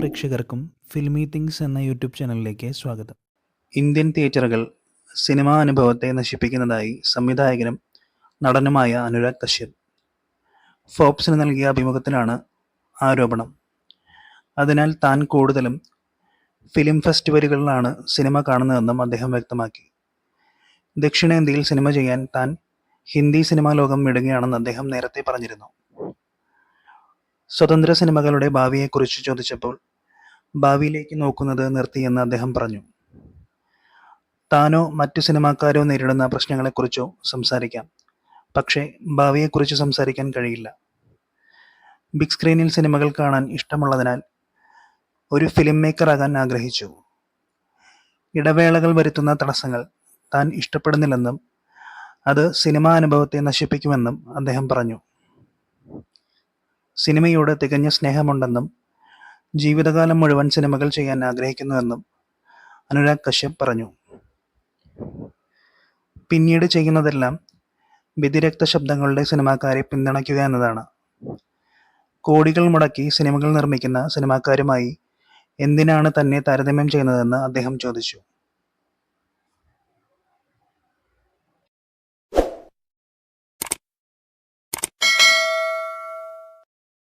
പ്രേക്ഷകർക്കും filmy things എന്ന YouTube ചാനലിലേക്ക് സ്വാഗതം. ഇന്ത്യൻ തിയേറ്ററുകൾ സിനിമാ അനുഭവത്തെ നശിപ്പിക്കുന്നതായി സംവിധായകനും നടനുമായ അനുരാഗ് കശ്യപ് ഫോപ്സിന് നൽകിയ അഭിമുഖത്തിലാണ് ആരോപണം. അതിനാൽ താൻ കൂടുതലും ഫിലിം ഫെസ്റ്റിവലുകളിലാണ് സിനിമ കാണുന്നതെന്നും അദ്ദേഹം വ്യക്തമാക്കി. ദക്ഷിണേന്ത്യയിൽ സിനിമ ചെയ്യാൻ താൻ ഹിന്ദി സിനിമാ ലോകം വിടുകയാണെന്ന് അദ്ദേഹം നേരത്തെ പറഞ്ഞിരുന്നു. സ്വതന്ത്ര സിനിമകളുടെ ഭാവിയെക്കുറിച്ച് ചോദിച്ചപ്പോൾ ഭാവിയിലേക്ക് നോക്കുന്നത് നിർത്തിയെന്ന് അദ്ദേഹം പറഞ്ഞു. താനോ മറ്റു സിനിമാക്കാരോ നേരിടുന്ന പ്രശ്നങ്ങളെക്കുറിച്ചോ സംസാരിക്കാം. പക്ഷേ ഭാവിയെക്കുറിച്ച് സംസാരിക്കാൻ കഴിയില്ല. ബിഗ് സ്ക്രീനിൽ സിനിമകൾ കാണാൻ ഇഷ്ടമുള്ളതിനാൽ ഒരു ഫിലിം മേക്കർ ആകാൻ ആഗ്രഹിച്ചു. ഇടവേളകൾ വരുത്തുന്ന തടസ്സങ്ങൾ താൻ ഇഷ്ടപ്പെടുന്നില്ലെന്നും അത് സിനിമാ അനുഭവത്തെ നശിപ്പിക്കുമെന്നും അദ്ദേഹം പറഞ്ഞു. സിനിമയോട് തികഞ്ഞ സ്നേഹമുണ്ടെന്നും ജീവിതകാലം മുഴുവൻ സിനിമകൾ ചെയ്യാൻ ആഗ്രഹിക്കുന്നുവെന്നും അനുരാഗ് കശ്യപ് പറഞ്ഞു. പിന്നീട് ചെയ്യുന്നതെല്ലാം വിതിരക്ത ശബ്ദങ്ങളുടെ സിനിമാക്കാരെ പിന്തുണയ്ക്കുക എന്നതാണ്. കോടികൾ മുടക്കി സിനിമകൾ നിർമ്മിക്കുന്ന സിനിമാക്കാരുമായി എന്തിനാണ് തന്നെ താരതമ്യം ചെയ്യുന്നതെന്ന് അദ്ദേഹം ചോദിച്ചു.